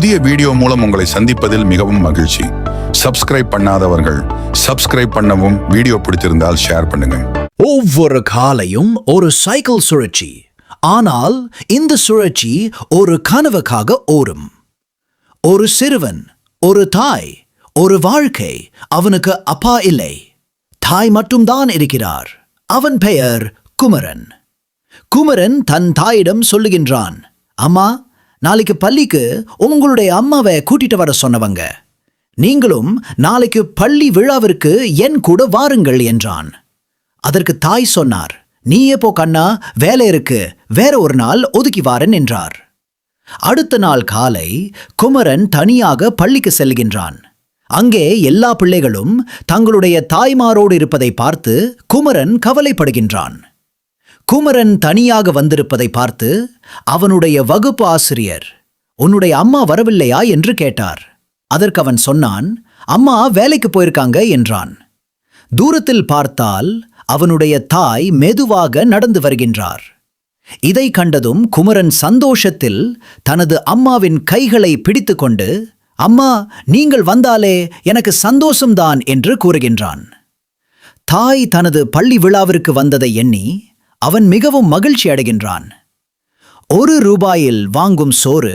புதிய வீடியோ மூலம் உங்களை சந்திப்பதில் மிகவும் மகிழ்ச்சி. சப்ஸ்கிரைப் பண்ணாதவர்கள் சப்ஸ்கிரைப் பண்ணவும் வீடியோ பிடித்திருந்தால் ஷேர் பண்ணுங்க ஒவ்வொரு காலையும் ஒரு சைக்கிள் சுழற்சி. ஆனால் இந்த சுழற்சி ஒரு கனவுக்காக ஓடும். ஒரு சிறுவன் ஒரு தாய் ஒரு வாழ்க்கை அவனுக்கு அப்பா இல்லை. தாய் மட்டும்தான் இருக்கிறார். அவன் பெயர் குமரன். குமரன் தன் தாயிடம் சொல்லுகின்றான் அம்மா நாளைக்கு பள்ளிக்கு உங்களுடைய அம்மாவை கூட்டிட்டு வர சொன்னவங்க. நீங்களும் நாளைக்கு பள்ளி விழாவிற்கு என் கூட வாருங்கள் என்றான். அதற்கு தாய் சொன்னார் நீயே போ கண்ணா வேலை இருக்கு வேற ஒரு நாள் ஒதுக்கி வாரன் என்றார். அடுத்த நாள் காலை குமரன் தனியாக பள்ளிக்கு செல்கின்றான். அங்கே எல்லா பிள்ளைகளும் தங்களுடைய தாய்மாரோடு இருப்பதை பார்த்து குமரன் கவலைப்படுகின்றான். குமரன் தனியாக வந்திருப்பதை பார்த்து அவனுடைய வகுப்பு ஆசிரியர் உன்னுடைய அம்மா வரவில்லையா? என்று கேட்டார். அதற்கு அவன் சொன்னான் அம்மா வேலைக்கு போயிருக்காங்க என்றான். தூரத்தில் பார்த்தால் அவனுடைய தாய் மெதுவாக நடந்து வருகின்றார். இதை கண்டதும் குமரன் சந்தோஷத்தில் தனது அம்மாவின் கைகளை பிடித்துக்கொண்டு அம்மா நீங்கள் வந்தாலே எனக்கு சந்தோஷம்தான் என்று கூறுகின்றான். தாய் தனது பள்ளி விழாவிற்கு வந்ததை எண்ணி அவன் மிகவும் மகிழ்ச்சி அடைகின்றான். ஒரு ரூபாயில் வாங்கும் சோறு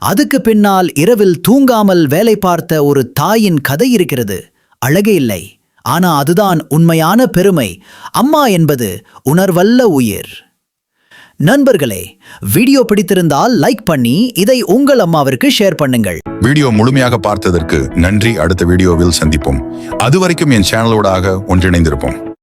அதுக்கு பின்னால் இரவில் தூங்காமல் வேலை பார்த்த ஒரு தாயின் கதை இருக்கிறது. அழகே இல்லை. ஆனா அதுதான் உண்மையான பெருமை. அம்மா என்பது உணர்வல்ல உயிர். நண்பர்களே வீடியோ பிடித்திருந்தால் லைக் பண்ணி இதை உங்கள் அம்மாவிற்கு ஷேர் பண்ணுங்கள். வீடியோ முழுமையாக பார்த்ததற்கு நன்றி. அடுத்த வீடியோவில் சந்திப்போம். அதுவரைக்கும் என் சேனலோடாக ஒன்றிணைந்திருப்போம்.